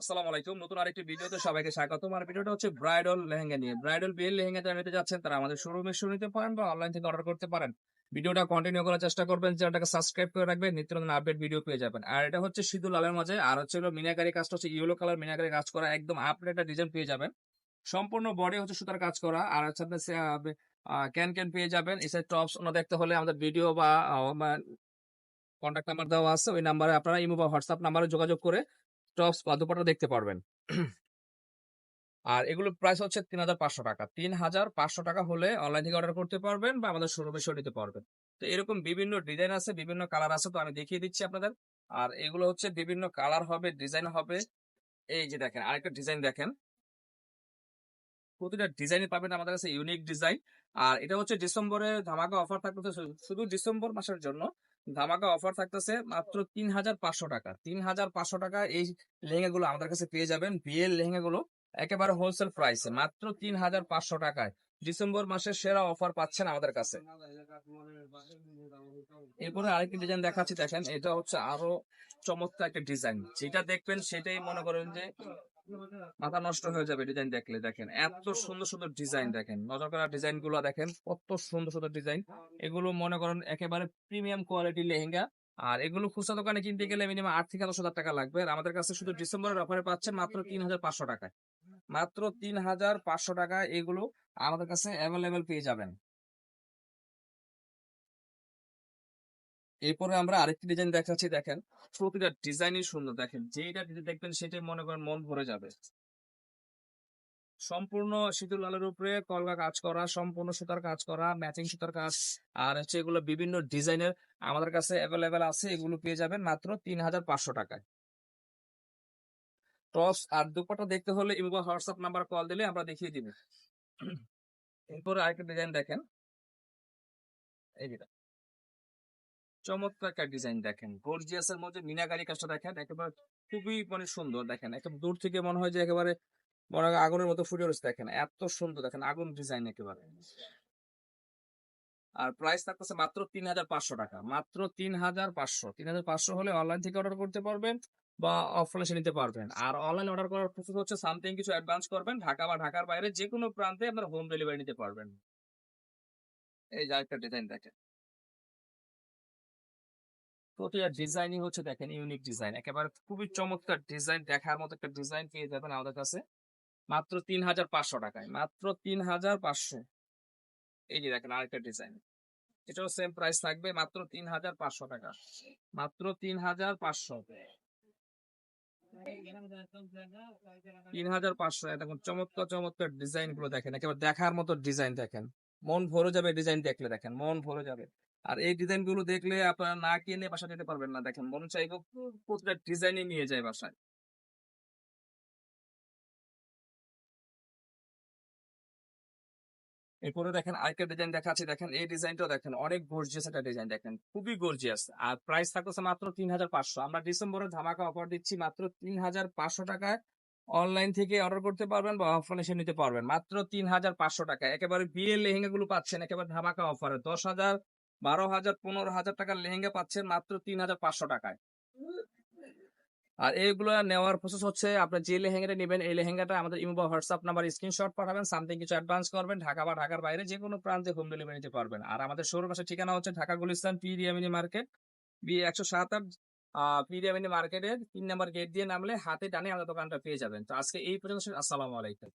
আসসালামু আলাইকুম। নতুন আরেকটি ভিডিওতে সবাইকে স্বাগতম। আর ভিডিওটা হচ্ছে ব্রাইডাল লেহেঙ্গা নিয়ে। ব্রাইডাল বিয়ের লেহেঙ্গা যারা নিতে যাচ্ছেন, তারা আমাদের শোরুমে শুরু নিতে পারেন বা অনলাইন থেকে অর্ডার করতে পারেন। ভিডিওটা কন্টিনিউ করার চেষ্টা করবেন। চ্যানেলটাকে সাবস্ক্রাইব করে রাখবেন। নিত্য নতুন আপডেট ভিডিও পেয়ে যাবেন। আর এটা হচ্ছে মাঝে। আর হচ্ছে হলো মিনাকারি কাজটা হচ্ছে ইয়েলো কালার মিনাকারি কাজ করা একদম ডিজাইন পেয়ে যাবেন। সম্পূর্ণ বডি হচ্ছে সুতার কাজ করা। আর হচ্ছে আপনার ক্যান ক্যান পেয়ে যাবেন। এসে টপস দেখতে হলে আমাদের ভিডিও বা কন্ট্যাক্ট নাম্বার দেওয়া আছে। ওই নাম্বারে আপনারা ইমো বা হোয়াটসঅ্যাপ নাম্বারে যোগাযোগ করে টপস বা দুপাটা দেখতে পারবেন। আর এগুলোর প্রাইস হচ্ছে তিন হাজার পাঁচশো টাকা। তিন হাজার পাঁচশো টাকা হলে অনলাইন থেকে অর্ডার করতে পারবেন বা আমাদের শোরুমে সরিয়ে নিতে পারবেন। তো এরকম বিভিন্ন ডিজাইন আছে, বিভিন্ন কালার আছে, তো আমি দেখিয়ে দিচ্ছি আপনাদের। আর এগুলো হচ্ছে বিভিন্ন কালার হবে ডিজাইন হবে। এই যে দেখেন, আরেকটা ডিজাইন দেখেন। প্রতিটা ডিজাইনে পাবেন আমাদের কাছে ইউনিক ডিজাইন আর এটা হচ্ছে ডিসেম্বরে ধামাকা অফার থাকতেছে, শুধু ডিসেম্বর মাসের জন্য। ধামাকা অফার থাকতেছে মাত্র তিন হাজার পাঁচশো টাকা। তিন হাজার পাঁচশো টাকা এই লেহেঙ্গা গুলো আমাদের কাছে পেয়ে যাবেন। বিয়ের লেহেঙ্গা গুলো একেবারে হোলসেল প্রাইসে মাত্র তিন হাজার পাঁচশো টাকায়। ডিসেম্বর মাসের সেরা অফার পাচ্ছেন আমাদের কাছে। এরপরে আরেকটি ডিজাইন দেখাচ্ছি, দেখেন, এটা হচ্ছে আরও চমৎকার একটা ডিজাইন যেটা দেখবেন, সেটাই মনে করেন যে মাথা নষ্ট হয়ে যাবে ডিজাইন দেখলে, দেখেন। এত সুন্দর সুন্দর ডিজাইন দেখেন। নজর করা ডিজাইনগুলো, দেখেন, কত সুন্দর সুন্দর ডিজাইন এগুলো মনে করেন একেবারে প্রিমিয়াম কোয়ালিটি লেহেঙ্গা। আর এগুলো খুচরা দোকানে কিনতে গেলে মিনিমাম আট থেকে দশ হাজার টাকা লাগবে। আর আমাদের কাছে শুধু ডিসেম্বরের অফারে পাচ্ছেন মাত্র তিন হাজার পাঁচশো টাকায়। মাত্র তিন হাজার পাঁচশো টাকা এগুলো আমাদের কাছে অ্যাভেলেবেল পেয়ে যাবেন। এরপরে আমরা আরেকটি ডিজাইন দেখাচ্ছি, দেখেন। প্রতিটা ডিজাইনই সুন্দর, দেখেন। যেটা ডিজাইন দেখবেন, সেটাই মনে করেন মন ভরে যাবে। সম্পূর্ণ শীতল লালের উপরে কলকা কাজ করা, সম্পূর্ণ সুতার কাজ করা ম্যাচিং সুতার কাজ, আর হচ্ছে এগুলো বিভিন্ন ডিজাইনের আমাদের কাছে অ্যাভেলেবেল আছে, এগুলো পেয়ে যাবেন মাত্র তিন হাজার পাঁচশো টাকায়। টপস আর দুপাটা দেখতে হলে ইমবা হোয়াটসঅ্যাপ নাম্বার কল দিলে আমরা দেখিয়ে দিব। এরপরে আরেকটা ডিজাইন দেখেন। এই যেটা চমৎকার একটা ডিজাইন দেখেন। গর্জিয়াসের মধ্যে মিনাকারি কাজটা দেখেন। একেবারে খুবই মানে সুন্দর দেখেন। একেবারে দূর থেকে মনে হয় যে একেবারে হয় আগুনের মতো ফুটে উঠছে দেখেন। এত সুন্দর দেখেন আগুন ডিজাইন একেবারে। আর প্রাইস থাকতেছে মাত্র তিন হাজার পাঁচশো টাকা। মাত্র তিন হাজার পাঁচশো। তিন হাজার পাঁচশো হলে অনলাইন থেকে অর্ডার করতে পারবেন। বা অফলাইন এসে নিতে পারবেন। আর অনলাইন অর্ডার করার প্রসেস হচ্ছে সামথিং কিছু অ্যাডভান্স করবেন, ঢাকা বা ঢাকার বাইরে যে কোনো প্রান্তে আপনার হোম ডেলিভারি নিতে পারবেন। এই যে একটা ডিজাইন দেখেন। প্রতিটা ডিজাইনই হচ্ছে দেখেন ইউনিক ডিজাইন একেবারে খুবই চমৎকার ডিজাইন দেখার মতো একটা ডিজাইন পেয়ে যাবেন আমাদের কাছে। মাত্র তিন হাজার পাঁচশো টাকায়, মাত্র তিন হাজার পাঁচশো। এই যে দেখেন আরেকটা ডিজাইন এটাও সেম প্রাইস থাকবে মাত্র তিন হাজার পাঁচশো টাকা। মাত্র তিন হাজার পাঁচশো। তিন হাজার পাঁচশো দেখুন চমৎকার চমৎকার ডিজাইনগুলো দেখেন একেবারে দেখার মতো ডিজাইন দেখেন। মন ভরে যাবে ডিজাইন দেখলে দেখেন মন ভরে যাবে। আর এই ডিজাইনগুলো দেখলে আপনারা না কিনে বাসা যেতে পারবেন না দেখেন। মন চাইব প্রতিটা ডিজাইনই নিয়ে যায় বাসায়। এরপরে দেখেন আরেকটা ডিজাইন দেখাচ্ছি দেখেন এই ডিজাইনটাও দেখেন, অনেক গর্জিয়াস একটা ডিজাইন দেখেন, খুবই গর্জিয়াস আর প্রাইস থাকতেছে মাত্র তিন হাজার পাঁচশো। আমরা ডিসেম্বরে ধামাকা অফার দিচ্ছি মাত্র তিন হাজার পাঁচশো টাকায়। অনলাইন থেকে অর্ডার করতে পারবেন বা অফলাইন এসে নিতে পারবেন। মাত্র তিন হাজার পাঁচশো টাকা। একেবারে বিয়ের লেহেঙ্গা গুলো পাচ্ছেন একেবারে ধামাকা অফারে দশ হাজার, বারো হাজার, পনেরো হাজার টাকার লেহেঙ্গা পাচ্ছেন মাত্র তিন হাজার পাঁচশো টাকায়। আর এইগুলো নেওয়ার প্রসেস হচ্ছে আপনার যে লেহেঙ্গাটা নেবেন, এই লেহেঙ্গাটা আমাদের ইমো বা হোয়াটসঅ্যাপ নাম্বার স্ক্রিনশট পাঠাবেন সামথিং কিছু অ্যাডভান্স করবেন, ঢাকা বা ঢাকার বাইরে যে কোনো প্রান্তে হোম ডেলিভারি নিতে পারবেন। আর আমাদের শোরুম আছে, ঠিকানা হচ্ছে ঢাকা গুলিস্তান, পি রিয়ামিনি মার্কেট, বি একশো সাত আট পি রিয়ামিনি মার্কেটের তিন নাম্বার গেট দিয়ে নামলে হাতে টানে আমাদের দোকানটা পেয়ে যাবেন। তো আজকে এই পর্যন্ত, আসসালামু আলাইকুম।